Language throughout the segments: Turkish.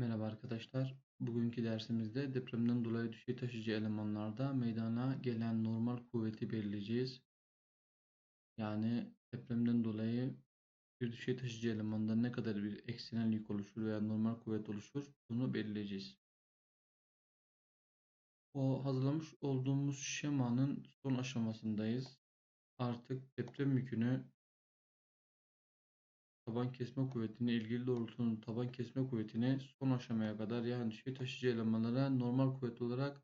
Merhaba arkadaşlar. Bugünkü dersimizde depremden dolayı düşey taşıyıcı elemanlarda meydana gelen normal kuvveti belirleyeceğiz. Yani depremden dolayı bir düşey taşıyıcı elemanda ne kadar bir eksilyen yük oluşur veya normal kuvvet oluşur bunu belirleyeceğiz. O hazırlamış olduğumuz şemanın son aşamasındayız. Artık deprem yükünü taban kesme kuvvetini ilgili doğrultunun taban kesme kuvvetini son aşamaya kadar yani düşey taşıyıcı elemanlara normal kuvvet olarak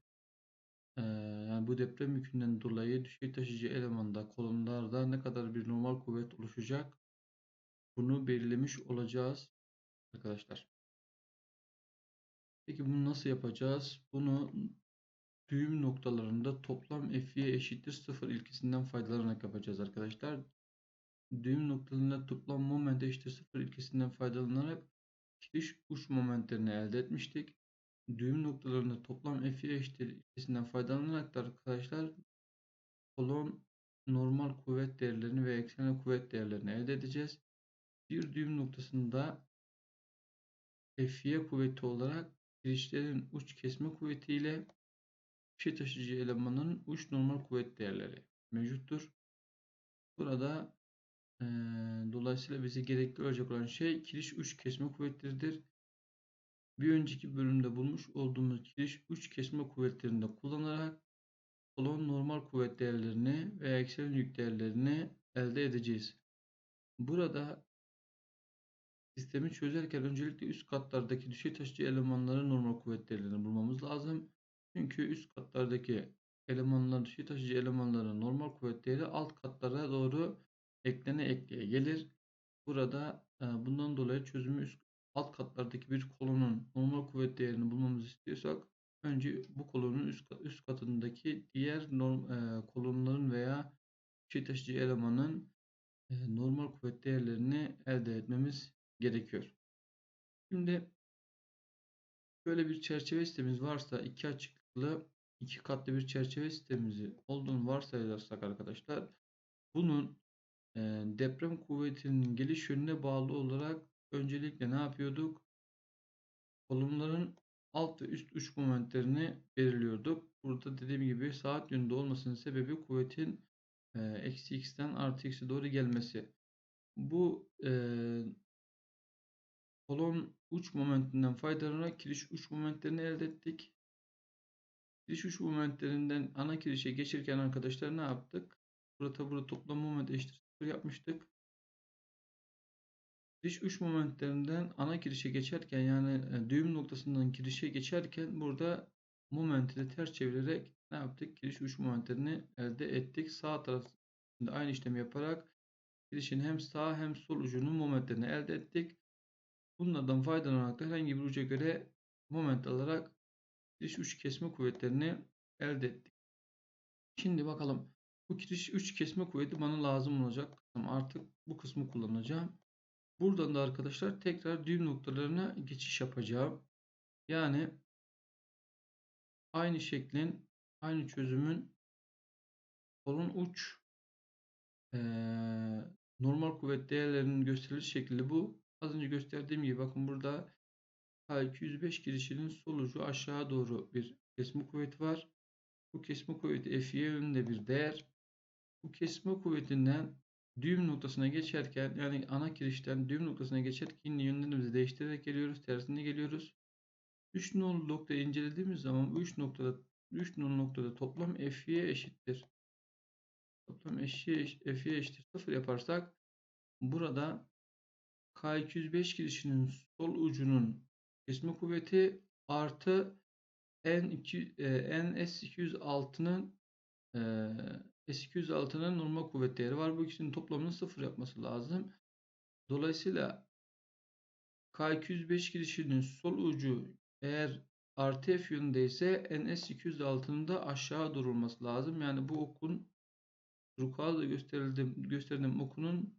e, yani bu deprem yükünden dolayı düşey taşıyıcı elemanda kolonlarda ne kadar bir normal kuvvet oluşacak bunu belirlemiş olacağız arkadaşlar. Peki bunu nasıl yapacağız? Bunu düğüm noktalarında toplam F'ye eşittir 0 ilkesinden faydalanarak yapacağız arkadaşlar düğüm noktalarında toplam moment eşittir 0 ilkesinden faydalanarak kiriş uç momentlerini elde etmiştik. Düğüm noktalarında toplam F'ye eşittir ilkesinden faydalanarak da arkadaşlar kolon normal kuvvet değerlerini ve eksenel kuvvet değerlerini elde edeceğiz. Bir düğüm noktasında F'ye kuvveti olarak kirişlerin uç kesme kuvveti ile şey taşıyıcı elemanın uç normal kuvvet değerleri mevcuttur. Burada dolayısıyla bize gerekli olacak olan şey kiriş uç kesme kuvvetleridir. Bir önceki bölümde bulmuş olduğumuz kiriş uç kesme kuvvetlerini de kullanarak kolon normal kuvvet değerlerini veya ekselen yük değerlerini elde edeceğiz. Burada sistemi çözerken öncelikle üst katlardaki düşey taşıcı elemanların normal kuvvet değerlerini bulmamız lazım. Çünkü üst katlardaki elemanlar, düşey taşıcı elemanların normal kuvvet değeri alt katlara doğru eklene ekleye gelir. Burada bundan dolayı çözümü üst, alt katlardaki bir kolonun normal kuvvet değerini bulmamızı istiyorsak önce bu kolonun üst, üst katındaki diğer norm, e, kolonların veya şey taşıcı elemanın e, normal kuvvet değerlerini elde etmemiz gerekiyor. Şimdi böyle bir çerçeve sistemimiz varsa iki açıklıklı iki katlı bir çerçeve sistemimizi olduğunu varsayarsak arkadaşlar bunun deprem kuvvetinin geliş yönüne bağlı olarak öncelikle ne yapıyorduk? Kolonların alt ve üst uç momentlerini belirliyorduk. Burada dediğim gibi saat yönünde olmasının sebebi kuvvetin eksi x'ten artı x'e doğru gelmesi. Bu e, kolon uç momentinden faydalanarak kiriş uç momentlerini elde ettik. Kiriş uç momentlerinden ana kirişe geçirken arkadaşlar ne yaptık? Burada burada toplam moment eşittir yapmıştık. Giriş uç momentlerinden ana girişe geçerken yani e, düğüm noktasından girişe geçerken burada momenti de ters çevirerek ne yaptık? Giriş uç momentlerini elde ettik. Sağ tarafında aynı işlemi yaparak girişin hem sağ hem sol ucunun momentlerini elde ettik. Bunlardan faydalanarak da herhangi bir uca göre moment alarak giriş uç kesme kuvvetlerini elde ettik. Şimdi bakalım bu kiriş 3 kesme kuvveti bana lazım olacak. Artık bu kısmı kullanacağım. Buradan da arkadaşlar tekrar düğüm noktalarına geçiş yapacağım. Yani aynı şeklin, aynı çözümün kolun uç ee, normal kuvvet değerlerinin gösteriliş şekli bu. Az önce gösterdiğim gibi bakın burada K205 girişinin sol ucu aşağı doğru bir kesme kuvveti var. Bu kesme kuvveti F'ye yönünde bir değer bu kesme kuvvetinden düğüm noktasına geçerken yani ana kirişten düğüm noktasına geçerken yönlerimizi değiştirerek geliyoruz. Tersine geliyoruz. 3 nolu noktayı incelediğimiz zaman bu 3 noktada 3 nolu noktada toplam F'ye eşittir. Toplam F'ye eşittir 0 yaparsak burada K205 girişinin sol ucunun kesme kuvveti artı N2, e, NS206'nın S206'nın normal kuvvet değeri var. Bu ikisinin toplamının sıfır yapması lazım. Dolayısıyla K205 girişinin sol ucu eğer artı F yönündeyse NS206'nın da aşağı durulması lazım. Yani bu okun yukarıda gösterildim, gösterdiğim okunun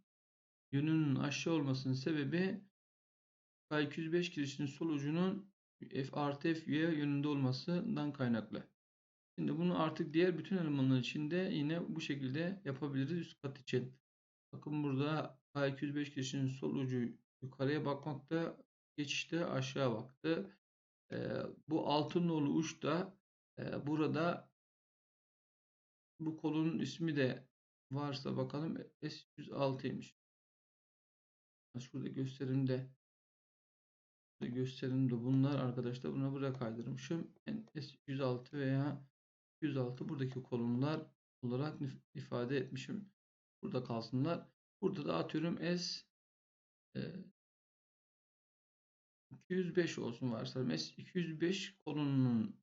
yönünün aşağı olmasının sebebi K205 girişinin sol ucunun F artı yönünde olmasından kaynaklı. Şimdi bunu artık diğer bütün elemanlar için de yine bu şekilde yapabiliriz üst kat için. Bakın burada K205 girişinin sol ucu yukarıya bakmakta geçişte aşağı baktı. Ee, bu altın nolu uçta e, burada bu kolonun ismi de varsa bakalım S106'ymış. Şurada gösterimde gösterimde bunlar arkadaşlar buna buraya kaydırmışım. S106 veya 106 buradaki kolonlar olarak ifade etmişim. Burada kalsınlar. Burada da atıyorum S e, 205 olsun varsayalım. S 205 kolonunun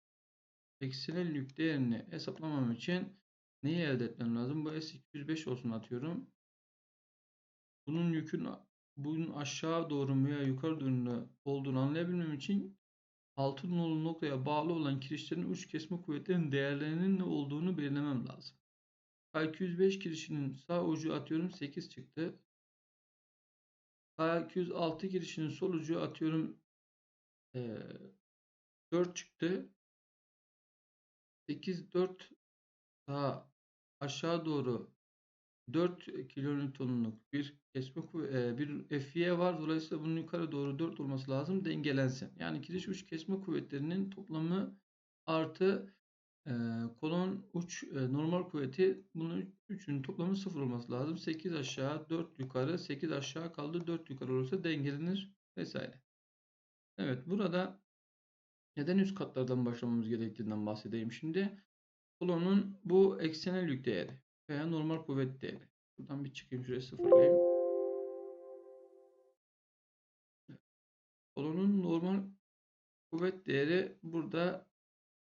eksenel yük değerini hesaplamam için neyi elde etmem lazım? Bu S 205 olsun atıyorum. Bunun yükün bunun aşağı doğru mu ya yukarı doğru olduğunu anlayabilmem için altın nolu noktaya bağlı olan kirişlerin uç kesme kuvvetlerinin değerlerinin ne olduğunu belirlemem lazım. K205 kirişinin sağ ucu atıyorum 8 çıktı. K206 girişinin sol ucu atıyorum e, 4 çıktı. 8 4 daha aşağı doğru 4 kilonewtonluk bir kesme e, bir FY var. Dolayısıyla bunun yukarı doğru 4 olması lazım dengelensin. Yani kiriş uç kesme kuvvetlerinin toplamı artı e, kolon uç e, normal kuvveti bunun üçünün toplamı 0 olması lazım. 8 aşağı 4 yukarı 8 aşağı kaldı 4 yukarı olursa dengelenir vesaire. Evet burada neden üst katlardan başlamamız gerektiğinden bahsedeyim şimdi. Kolonun bu eksenel yük değeri veya normal kuvvet değeri. Buradan bir çıkayım şuraya sıfırlayayım. Kolonun normal kuvvet değeri burada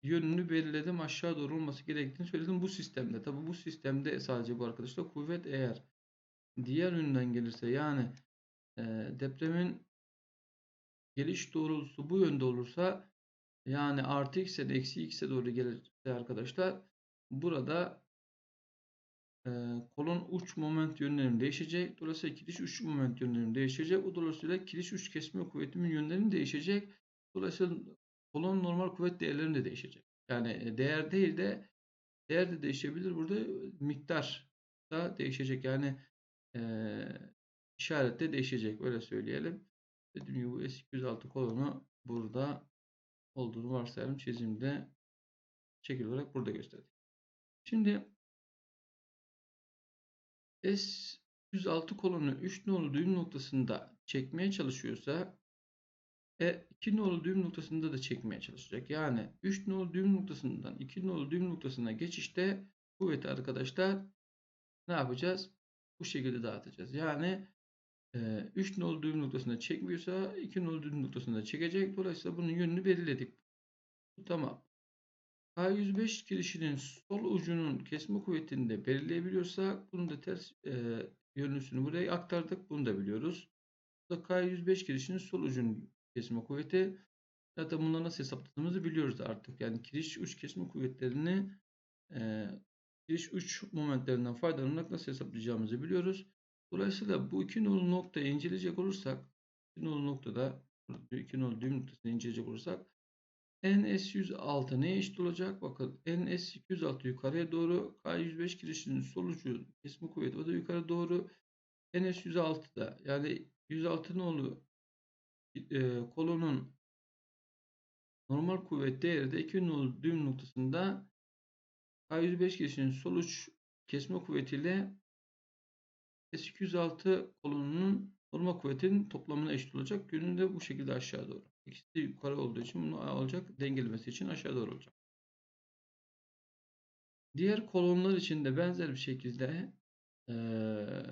yönünü belirledim. Aşağı doğru olması gerektiğini söyledim bu sistemde. Tabi bu sistemde sadece bu arkadaşlar kuvvet eğer diğer yönden gelirse yani e, depremin geliş doğrultusu bu yönde olursa yani artı x'e de eksi x'e doğru gelirse arkadaşlar burada kolon uç moment yönlerim değişecek. Dolayısıyla kiriş uç moment yönlerim değişecek. O dolayısıyla kiriş uç kesme kuvvetimin yönlerim değişecek. Dolayısıyla kolon normal kuvvet değerlerim de değişecek. Yani değer değil de değer de değişebilir. Burada miktar da değişecek. Yani e, işaret de değişecek. Öyle söyleyelim. Dediğim gibi bu S206 kolonu burada olduğunu varsayalım. Çizimde şekil olarak burada gösterdik. Şimdi S106 kolonu 3 nolu düğüm noktasında çekmeye çalışıyorsa e 2 nolu düğüm noktasında da çekmeye çalışacak. Yani 3 nolu düğüm noktasından 2 nolu düğüm noktasına geçişte kuvveti arkadaşlar ne yapacağız? Bu şekilde dağıtacağız. Yani 3 nolu düğüm noktasında çekmiyorsa 2 nolu düğüm noktasında çekecek. Dolayısıyla bunun yönünü belirledik. Tamam. K105 girişinin sol ucunun kesme kuvvetini de belirleyebiliyorsak bunu da ters e, yönlüsünü buraya aktardık. Bunu da biliyoruz. Bu da K105 girişinin sol ucunun kesme kuvveti. Zaten bunları nasıl hesapladığımızı biliyoruz artık. Yani kiriş uç kesme kuvvetlerini e, kiriş uç momentlerinden faydalanarak nasıl hesaplayacağımızı biliyoruz. Dolayısıyla bu iki nolu noktayı inceleyecek olursak iki nolu noktada iki nolu düğüm noktasını inceleyecek olursak NS106 neye eşit olacak? Bakın NS206 yukarıya doğru K105 girişinin solucu kesme kuvveti o da yukarı doğru NS106 da yani 106 nolu e, kolonun normal kuvvet değeri de 2 nolu düğüm noktasında K105 girişinin soluç kesme kuvvetiyle S206 kolonunun normal kuvvetinin toplamına eşit olacak. Yönü de bu şekilde aşağı doğru. İkisi de yukarı olduğu için bunu alacak. Dengelemesi için aşağı doğru olacak. Diğer kolonlar için de benzer bir şekilde ee,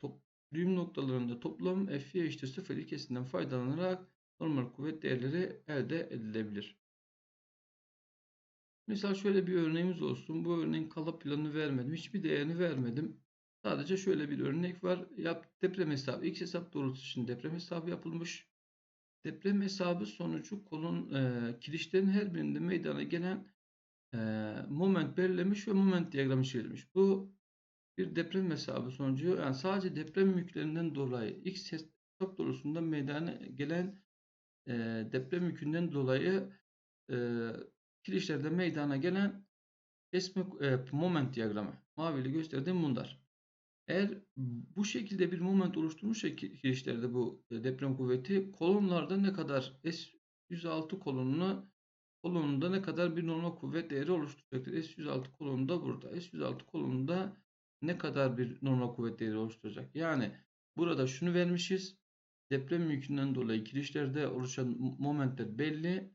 top, düğüm noktalarında toplam F'ye eşittir 0 ilkesinden faydalanarak normal kuvvet değerleri elde edilebilir. Mesela şöyle bir örneğimiz olsun. Bu örneğin kalıp planını vermedim. Hiçbir değerini vermedim. Sadece şöyle bir örnek var. Yap, deprem hesabı. X hesap doğrultusu için deprem hesabı yapılmış. Deprem hesabı sonucu kolun e, kirişlerin her birinde meydana gelen e, moment belirlemiş ve moment diyagramı çizilmiş. Bu bir deprem hesabı sonucu yani sadece deprem yüklerinden dolayı X hesap doğrultusunda meydana gelen e, deprem yükünden dolayı e, kirişlerde meydana gelen kesme e, moment diyagramı. Mavili gösterdiğim bunlar. Eğer bu şekilde bir moment oluşturmuşsa ki- kirişlerde bu e, deprem kuvveti kolonlarda ne kadar S106 kolonuna kolonunda ne kadar bir normal kuvvet değeri oluşturacaktır. S106 kolonunda burada. S106 kolonunda ne kadar bir normal kuvvet değeri oluşturacak. Yani burada şunu vermişiz. Deprem yükünden dolayı kirişlerde oluşan mo- momentler belli.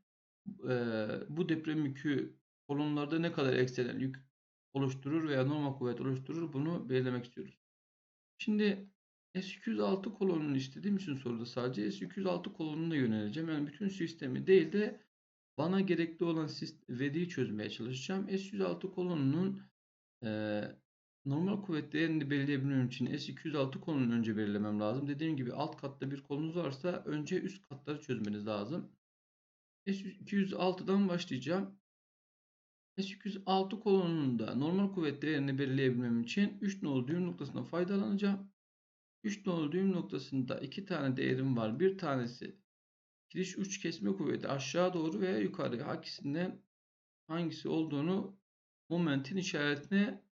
Ee, bu deprem yükü kolonlarda ne kadar eksenen yük oluşturur veya normal kuvvet oluşturur bunu belirlemek istiyoruz. Şimdi S206 kolonunu istediğim için soruda sadece S206 kolonuna yöneleceğim. Yani bütün sistemi değil de bana gerekli olan veriyi çözmeye çalışacağım. S106 kolonunun eee, normal kuvvet değerini belirleyebilmem için S206 kolonunu önce belirlemem lazım. Dediğim gibi alt katta bir kolonuz varsa önce üst katları çözmeniz lazım. S206'dan başlayacağım. S206 kolonunda normal kuvvet değerini belirleyebilmem için 3 nolu düğüm noktasından faydalanacağım. 3 nolu düğüm noktasında iki tane değerim var. Bir tanesi giriş uç kesme kuvveti aşağı doğru veya yukarı hangisinden hangisi olduğunu momentin işaretine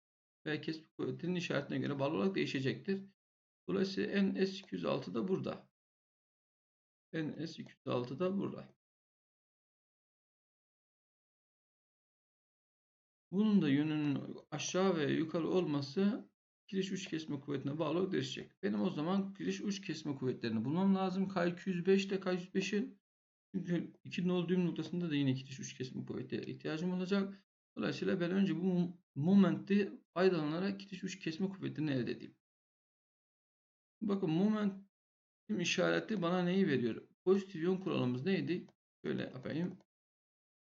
veya kesme kuvvetinin işaretine göre bağlı olarak değişecektir. Dolayısıyla NS206 da burada. NS206 da burada. Bunun da yönünün aşağı ve yukarı olması giriş uç kesme kuvvetine bağlı değişecek. Benim o zaman giriş uç kesme kuvvetlerini bulmam lazım. K205 ile K105'in çünkü iki nol düğüm noktasında da yine giriş uç kesme kuvveti ihtiyacım olacak. Dolayısıyla ben önce bu momenti faydalanarak giriş uç kesme kuvvetini elde edeyim. Bakın momentim işareti bana neyi veriyor? Pozitif yön kuralımız neydi? Şöyle yapayım.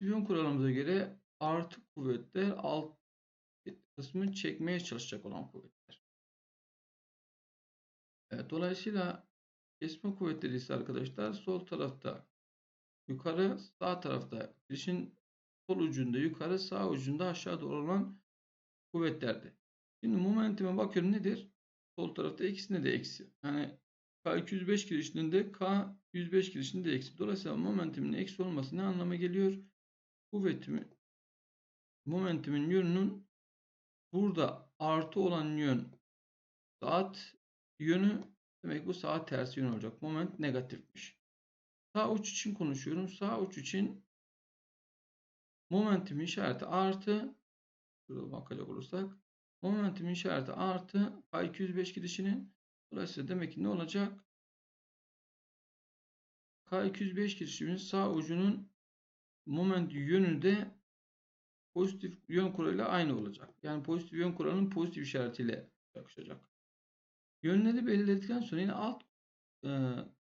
Yön kuralımıza göre artı kuvvetler alt kısmı çekmeye çalışacak olan kuvvetler. Evet, dolayısıyla kesme kuvvetleri ise arkadaşlar sol tarafta yukarı sağ tarafta girişin sol ucunda yukarı sağ ucunda aşağı doğru olan kuvvetlerdi. Şimdi momentime bakıyorum nedir? Sol tarafta ikisinde de eksi. Yani K205 girişinde K105 girişinde de eksi. Dolayısıyla momentimin eksi olması ne anlama geliyor? Kuvvetimin momentimin yönünün burada artı olan yön saat yönü demek bu saat tersi yön olacak. Moment negatifmiş. Sağ uç için konuşuyorum. Sağ uç için momentim işareti artı şurada bakacak olursak momentim işareti artı K205 gidişinin dolayısıyla demek ki ne olacak? K205 girişimin sağ ucunun moment yönü de pozitif yön kuralıyla aynı olacak. Yani pozitif yön kuralının pozitif işaretiyle yakışacak. Yönleri belirledikten sonra yine alt e,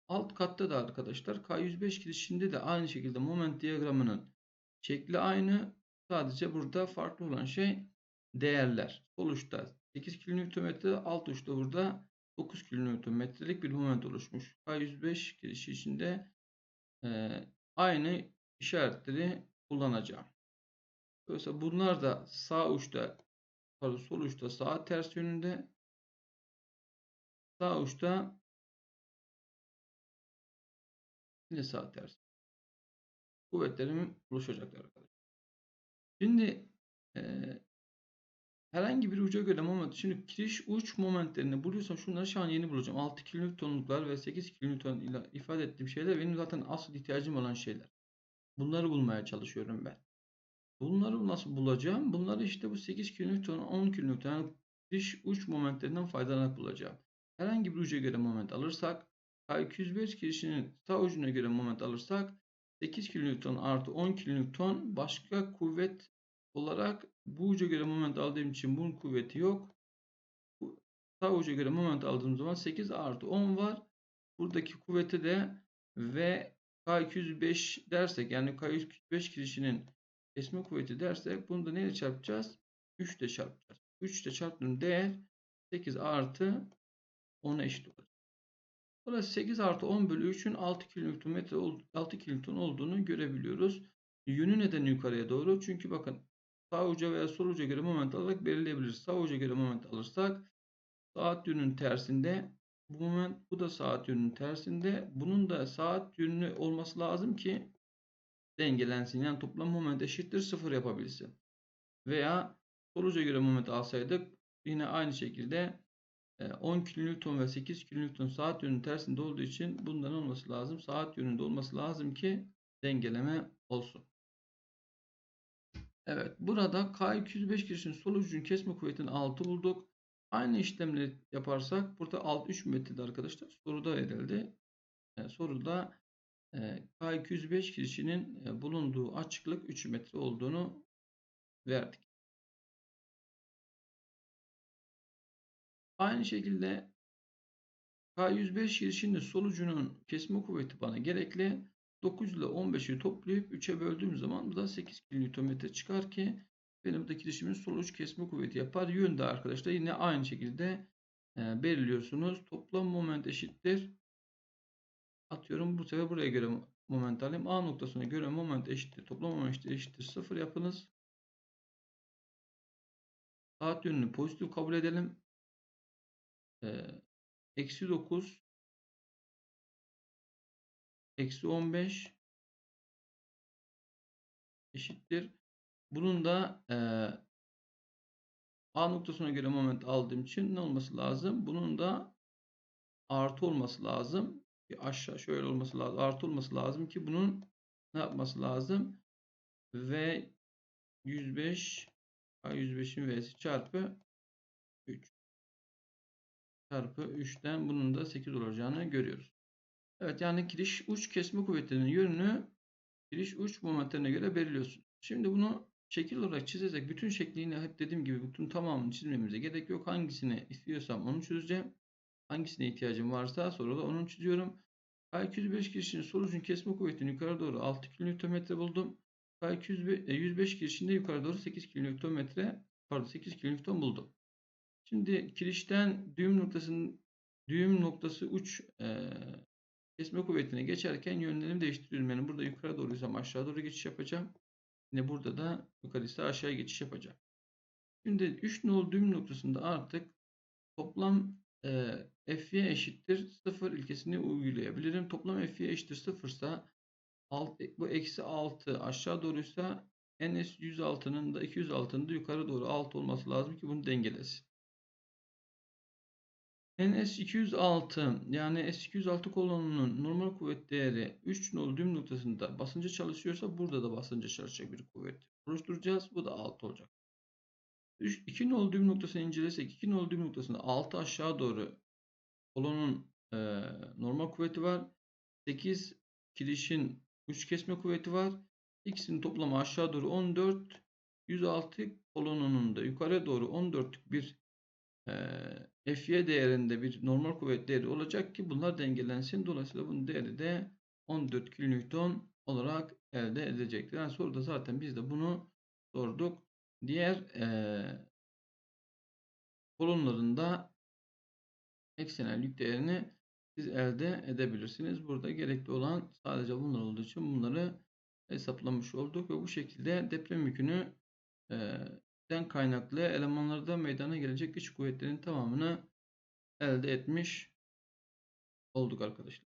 alt katta da arkadaşlar K105 girişinde de aynı şekilde moment diyagramının şekli aynı. Sadece burada farklı olan şey değerler. Sol uçta 8 kN, alt uçta burada 9 kN'lik bir moment oluşmuş. K105 girişi içinde e, aynı işaretleri kullanacağım. Dolayısıyla bunlar da sağ uçta pardon sol uçta saat ters yönünde sağ uçta yine saat ters. Kuvvetlerim oluşacaklar arkadaşlar. Şimdi e, herhangi bir uca göre moment şimdi kiriş uç momentlerini buluyorsam şunları şu an yeni bulacağım. 6 kilonewtonluklar ve 8 kilonewton ile ifade ettiğim şeyler benim zaten asıl ihtiyacım olan şeyler. Bunları bulmaya çalışıyorum ben. Bunları nasıl bulacağım? Bunları işte bu 8 kN, 10 kN yani dış uç momentlerinden faydalanarak bulacağım. Herhangi bir uca göre moment alırsak K205 girişinin sağ ucuna göre moment alırsak 8 kN artı 10 kN başka kuvvet olarak bu uca göre moment aldığım için bunun kuvveti yok. Sağ uca göre moment aldığım zaman 8 artı 10 var. Buradaki kuvveti de ve K205 dersek yani K205 girişinin kesme kuvveti dersek bunu da neyle çarpacağız? 3 ile çarpacağız. 3 ile çarptığım değer 8 artı 10'a eşit olacak. Burası 8 artı 10 bölü 3'ün 6 kN, 6 kN olduğunu görebiliyoruz. Yönü neden yukarıya doğru? Çünkü bakın sağ uca veya sol uca göre moment alarak belirleyebiliriz. Sağ uca göre moment alırsak saat yönünün tersinde bu moment bu da saat yönünün tersinde. Bunun da saat yönü olması lazım ki dengelensin. Yani toplam moment eşittir 0 yapabilsin. Veya sonuca göre moment alsaydık yine aynı şekilde e, 10 kN ve 8 kN saat yönünün tersinde olduğu için bundan olması lazım. Saat yönünde olması lazım ki dengeleme olsun. Evet burada K205 girişinin sol ucunun kesme kuvvetini 6 bulduk. Aynı işlemleri yaparsak burada alt 3 metrede arkadaşlar soruda verildi. E, soruda e, K205 girişinin e, bulunduğu açıklık 3 metre olduğunu verdik. Aynı şekilde K105 girişinin sol ucunun kesme kuvveti bana gerekli. 9 ile 15'i toplayıp 3'e böldüğüm zaman bu da 8 kN çıkar ki benim buradaki girişimin sol uç kesme kuvveti yapar. Yönde arkadaşlar yine aynı şekilde belirliyorsunuz. Toplam moment eşittir. Atıyorum bu sefer buraya göre moment alayım. A noktasına göre moment eşittir. Toplam moment eşittir, eşittir 0 yapınız. Saat yönünü pozitif kabul edelim. Ee, eksi 9 eksi 15 eşittir. Bunun da e, A noktasına göre moment aldığım için ne olması lazım? Bunun da artı olması lazım. Bir aşağı şöyle olması lazım. Artı olması lazım ki bunun ne yapması lazım? Ve 105 105'in v'si çarpı 3 çarpı 3'ten bunun da 8 olacağını görüyoruz. Evet yani kiriş uç kesme kuvvetinin yönünü kiriş uç momentlerine göre belirliyorsun. Şimdi bunu şekil olarak çizecek. Bütün şeklini hep dediğim gibi bütün tamamını çizmemize gerek yok. Hangisini istiyorsam onu çözeceğim. Hangisine ihtiyacım varsa sonra da onu çiziyorum. K205 girişinin sonucun kesme kuvvetini yukarı doğru 6 kN buldum. K205 girişinde yukarı doğru 8 kN pardon 8 kN buldum. Şimdi kirişten düğüm noktasının düğüm noktası uç e, kesme kuvvetine geçerken yönlerimi değiştiriyorum. Yani burada yukarı doğruysam aşağı doğru geçiş yapacağım. Yine burada da yukarıysa aşağıya geçiş yapacağım. Şimdi 3 nol düğüm noktasında artık toplam e, Fy eşittir 0 ilkesini uygulayabilirim. Toplam Fy eşittir 0 ise bu eksi 6 aşağı doğruysa NS 106'nın da 206'nın da yukarı doğru 6 olması lazım ki bunu dengelesin. NS206 yani S206 kolonunun normal kuvvet değeri 3 nolu düğüm noktasında basınca çalışıyorsa burada da basınca çalışacak bir kuvvet oluşturacağız. Bu da 6 olacak. 3, 2 nolu düğüm noktasını incelesek 2 nolu düğüm noktasında 6 aşağı doğru kolonun e, normal kuvveti var. 8 kirişin uç kesme kuvveti var. İkisinin toplamı aşağı doğru 14. 106 kolonunun da yukarı doğru 14'lük bir e, Fy değerinde bir normal kuvvet değeri olacak ki bunlar dengelensin. Dolayısıyla bunun değeri de 14 kN olarak elde edilecektir. Yani soruda zaten biz de bunu sorduk. Diğer e, kolonlarında eksenel yük değerini siz elde edebilirsiniz. Burada gerekli olan sadece bunlar olduğu için bunları hesaplamış olduk ve bu şekilde deprem yükünü e, den kaynaklı elemanlarda meydana gelecek güç kuvvetlerinin tamamını elde etmiş olduk arkadaşlar.